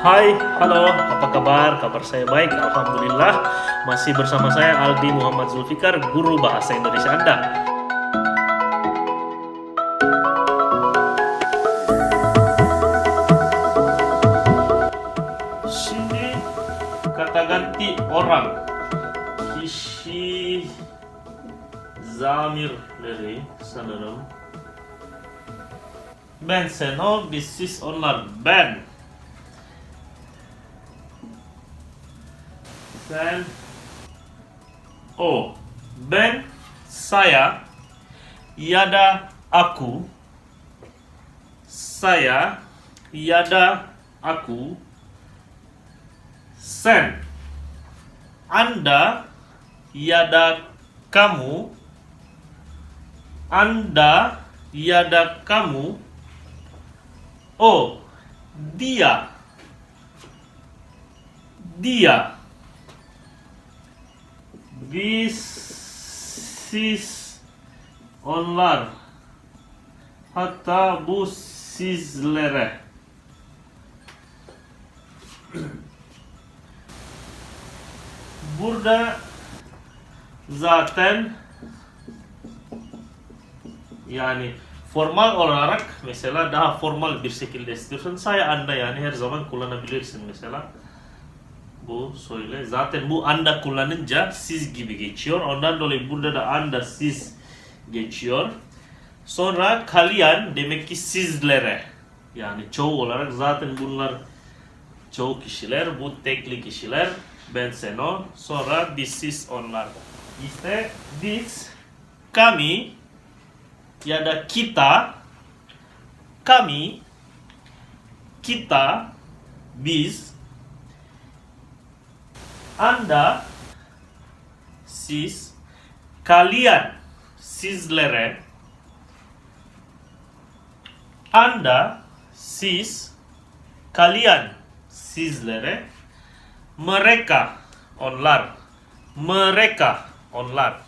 Hai, halo, apa kabar? Kabar saya baik, Alhamdulillah. Masih bersama saya Aldi Muhammad Zulfikar, Guru Bahasa Indonesia Anda. Sini kata ganti orang. Kişi Zamir dari sanırım Ben sen o, biz siz onlar ben Sen O Ben Saya Ya da aku Saya Ya da aku Sen Anda Ya da kamu Anda Ya da kamu O Dia Dia biz siz onlar. Hatta bu sizlere. Burada zaten yani formal olarak mesela daha formal bir şekilde istiyorsan saya anda yani her zaman kullanabilirsin mesela bu söyle. Zaten bu anda kullanınca siz gibi geçiyor. Ondan dolayı burada da anda siz geçiyor. Sonra kalian demek ki sizlere. Yani çoğu olarak zaten bunlar çoğu kişiler, bu tekli kişiler. Ben sen o. Sonra biz siz onlar. İşte biz, kami ya da kita, kami, kita, biz, anda, siz, kalian, sizlere, Anda, siz, kalian, sizlere, mereka, onlar, mereka, onlar.